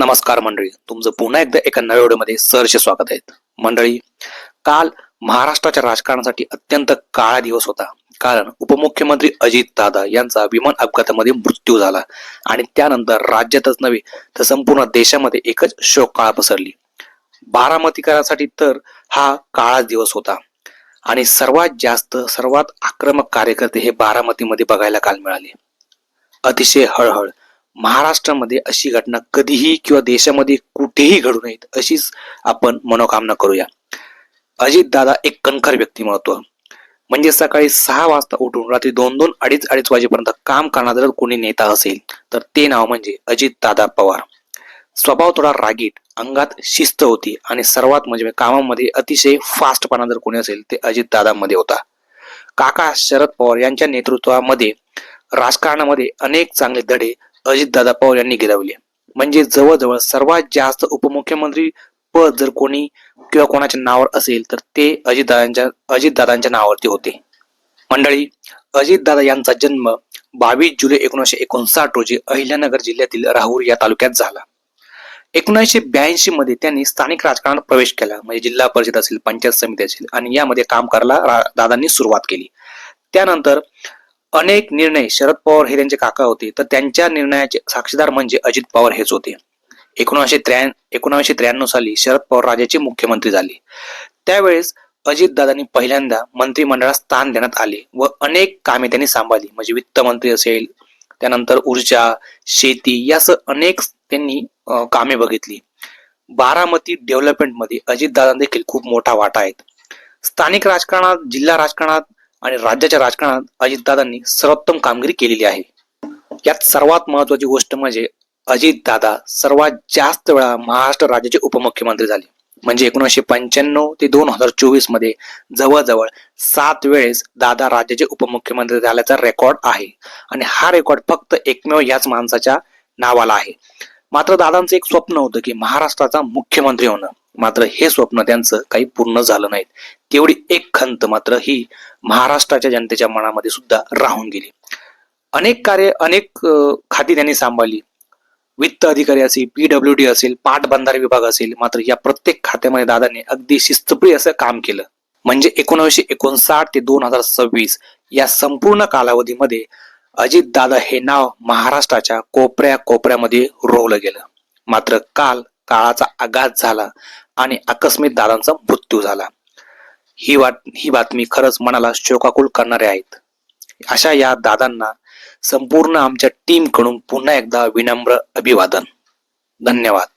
नमस्कार मंडळी. तुमचं पुन्हा एकदा एका नव्या व्हिडिओमध्ये सरचे स्वागत आहे. मंडळी काल महाराष्ट्राच्या राजकारणासाठी अत्यंत काळा दिवस होता. कारण उपमुख्यमंत्री अजित दादा यांचा विमान अपघातामध्ये मृत्यू झाला. आणि त्यानंतर राज्यातच नव्हे तर संपूर्ण देशामध्ये एकच शोक काळा पसरली. बारामतीकरांसाठी तर हा काळा दिवस होता. आणि सर्वात जास्त सर्वात आक्रमक कार्यकर्ते हे बारामतीमध्ये बघायला काल मिळाले. अतिशय हळहळ. महाराष्ट्रामध्ये अशी घटना कधीही किंवा देशामध्ये कुठेही घडू नयेत अशीच आपण मनोकामना करूया. अजित दादा एक कणखर व्यक्तिमत्व म्हणजे सकाळी सहा वाजता उठून रात्री दोन दोन अडीच अडीच वाजेपर्यंत काम करणारा जर कोणी नेता असेल तर ते नाव म्हणजे अजित दादा पवार. स्वभाव थोडा रागीट अंगात शिस्त होती आणि सर्वात म्हणजे कामामध्ये अतिशय फास्टपणा जर कोणी असेल ते अजित दादामध्ये होता. काका शरद पवार यांच्या नेतृत्वामध्ये राजकारणामध्ये अनेक चांगले धडे अजितदादा पवार यांनी गिरवले म्हणजे जवळजवळ सर्वात जास्त उपमुख्यमंत्री पद जर कोणी किंवा कोणाच्या नावावर असेल तर ते अजितदादांच्या अजितदादांच्या नावावरती होते. मंडळी अजितदादा यांचा जन्म बावीस जुलै एकोणीसशे एकोणसाठ रोजी अहिल्यानगर जिल्ह्यातील राहूर या तालुक्यात झाला. एकोणीसशे ब्याऐंशी मध्ये त्यांनी स्थानिक राजकारणात प्रवेश केला म्हणजे जिल्हा परिषद असेल पंचायत समिती असेल आणि यामध्ये काम करायला दादांनी सुरुवात केली. त्यानंतर अनेक निर्णय शरद पवार हे त्यांचे काका होते. तर त्यांच्या निर्णयाचे साक्षीदार म्हणजे अजित पवार हेच होते. एकोणीसशे त्र्या एकोणाशे त्र्याण्णव साली शरद पवार राज्याचे मुख्यमंत्री झाले. त्यावेळेस अजितदादांनी पहिल्यांदा मंत्रिमंडळात स्थान देण्यात आले व अनेक कामे त्यांनी सांभाळली. म्हणजे वित्त मंत्री असेल त्यानंतर ऊर्जा शेती यासह अनेक त्यांनी कामे बघितली. बारामती डेव्हलपमेंटमध्ये अजितदादा देखील खूप मोठा वाटा आहे. स्थानिक राजकारणात जिल्हा राजकारणात आणि राज्याच्या राजकारणात अजितदादांनी सर्वोत्तम कामगिरी केलेली आहे. यात सर्वात महत्वाची गोष्ट म्हणजे अजितदादा सर्वात जास्त वेळा महाराष्ट्र राज्याचे उपमुख्यमंत्री झाले. म्हणजे एकोणीसशे पंच्याण्णव ते दोन हजार चोवीसमध्ये जवळजवळ सात वेळेस दादा राज्याचे उपमुख्यमंत्री झाल्याचा रेकॉर्ड आहे. आणि हा रेकॉर्ड फक्त एकमेव याच माणसाच्या नावाला आहे. मात्र दादांचं एक स्वप्न होतं की महाराष्ट्राचा मुख्यमंत्री होणं. मात्र हे स्वप्न त्यांचं काही पूर्ण झालं नाही तेवढी एक खंत मात्र ही महाराष्ट्राच्या जनतेच्या मनामध्ये सुद्धा राहून गेली. अनेक कार्य अनेक खाती त्यांनी सांभाळली. वित्त अधिकारी असेल पीडब्ल्यू डी असेल पाटबंधारे विभाग असेल मात्र या प्रत्येक खात्यामध्ये दादाने अगदी शिस्तप्रिय असं काम केलं. म्हणजे एकोणीसशे एकोणसाठ ते दोन हजार सव्वीस या संपूर्ण कालावधीमध्ये अजित दादा हे नाव महाराष्ट्राच्या कोपऱ्या कोपऱ्यामध्ये रोवलं गेलं. मात्र काल काळाचा आघात झाला आणि आकस्मिक दादांचा मृत्यू झाला. ही वाट ही बातमी खरंच मनाला शोकाकुल करणारे आहेत. अशा या दादांना संपूर्ण आमच्या टीमकडून पुन्हा एकदा विनम्र अभिवादन. धन्यवाद.